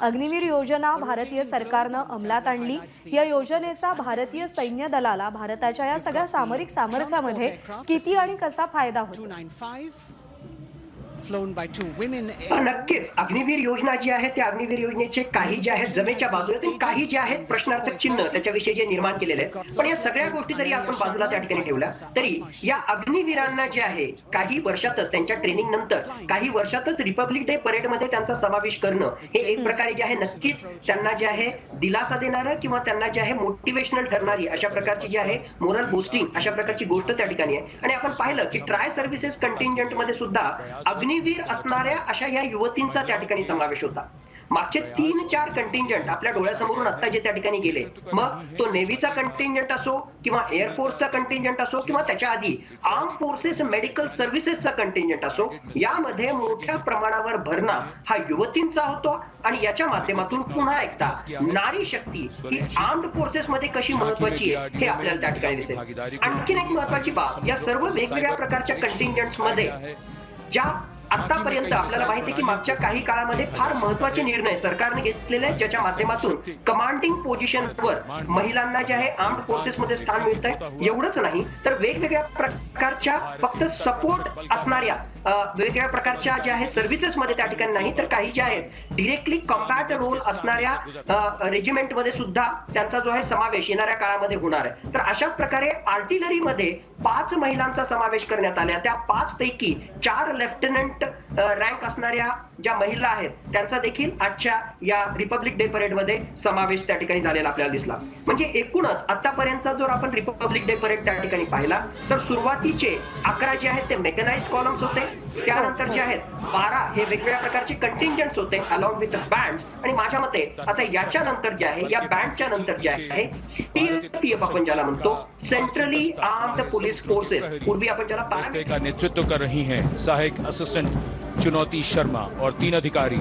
अग्निवीर योजना भारतीय सरकारनं अंमलात आणली. या योजनेचा भारतीय सैन्य दलाला भारताच्या या सगळ्या सामरिक सामर्थ्यामध्ये किती आणि कसा फायदा होतो? Flown by two women नक्कीच. अग्निवीर योजना जी आहे त्या अग्निवीर योजनेचे काही जे आहेत जमेच्या बाजूला काही जे आहेत प्रश्नार्थक चिन्ह त्याच्याविषयी जे निर्माण केलेले आहेत. पण या सगळ्या गोष्टी जरी आपण बाजूला त्या ठिकाणी ठेवल्या तरी या अग्निवीरांना जे आहे काही वर्षातच त्यांच्या ट्रेनिंग नंतर काही वर्षातच रिपब्लिक डे परेडमध्ये त्यांचा समावेश करणं हे एक प्रकारे जे आहे नक्कीच त्यांना जे आहे दिलासा देणारं किंवा त्यांना जे आहे मोटिवेशनल ठरणारी अशा प्रकारची जी आहे मोरल बुस्टिंग अशा प्रकारची गोष्ट त्या ठिकाणी आहे. आणि आपण पाहिलं की ट्राय सर्व्हिसेस कंटिंजंटमध्ये सुद्धा अग्निवीर असणाऱ्या अशा या युवतींचा त्या ठिकाणी समावेश होता. मागचे तीन चार कंटिंजंट आपल्या डोळ्यासमोरून आता जे त्या ठिकाणी गेले मग तो नेव्हीचा कंटिंजंट असो किंवा एअरफोर्सचा कंटिंजंट असो किंवा त्याच्या आधी आर्म फोर्सेस मेडिकल सर्व्हिसेसचा कंटिंजंट असो यामध्ये मोठ्या प्रमाणावर भरणा हा युवतींचा होतो आणि याच्या माध्यमातून पुन्हा एकदा नारी शक्ती ही आर्म्ड फोर्सेस मध्ये कशी महत्वाची आहे हे आपल्याला त्या ठिकाणी दिसेल. आणखीन एक महत्वाची बाब या सर्व वेगवेगळ्या प्रकारच्या कंटिंजंटमध्ये ज्या आतापर्यंत आपल्याला माहिती आहे की मागच्या काही काळामध्ये फार महत्त्वाचे निर्णय सरकारने घेतलेले आहेत ज्याच्या माध्यमातूरून कमांडिंग पोझिशनवर महिलांना जे आहे आर्म्ड फोर्सेस मध्ये स्थान मिळत आहे एवढंच नाही तर वेगवेगळ्या प्रकारच्या फक्त सपोर्ट असणाऱ्या वेगवेगळ्या प्रकारच्या ज्या आहे सर्व्हिसेस मध्ये त्या ठिकाणी नाही तर काही ज्या आहेत डिरेक्टली कॉम्बॅट रोल असणाऱ्या रेजिमेंटमध्ये सुद्धा त्यांचा जो आहे समावेश येणाऱ्या काळामध्ये होणार आहे. तर अशाच प्रकारे आर्टिलरी मध्ये पाच महिलांचा समावेश करण्यात आल्या. त्या पाच पैकी चार लेफ्टनंट रँक असणाऱ्या ज्या महिला आहेत त्यांचा देखील आजच्या या रिपब्लिक डे परेडमध्ये समावेश त्या ठिकाणी झालेला आपल्याला दिसला. म्हणजे एकूणच आतापर्यंतचा जर आपण रिपब्लिक डे परेड त्या ठिकाणी पाहिला तर सुरुवातीचे अकरा जे आहेत ते मेकनाइज कॉलम्स होते. त्यानंतर जे आहेत बारा हे वेगवेगळ्या प्रकारचे कंटिंजंट्स होते अलॉंग विथ बँड आणि माझ्या मते आता याच्या नंतर जे आहे या बँडच्या नंतर जे आहे सीआरपीएफ आपण ज्याला म्हणतो सेंट्रली आर्म्ड पोलीस फोर्सेस पूर्वी आपण ज्याला का नेतृत्व कर रही है सहायक असिस्टेंट चुनौती शर्मा और तीन अधिकारी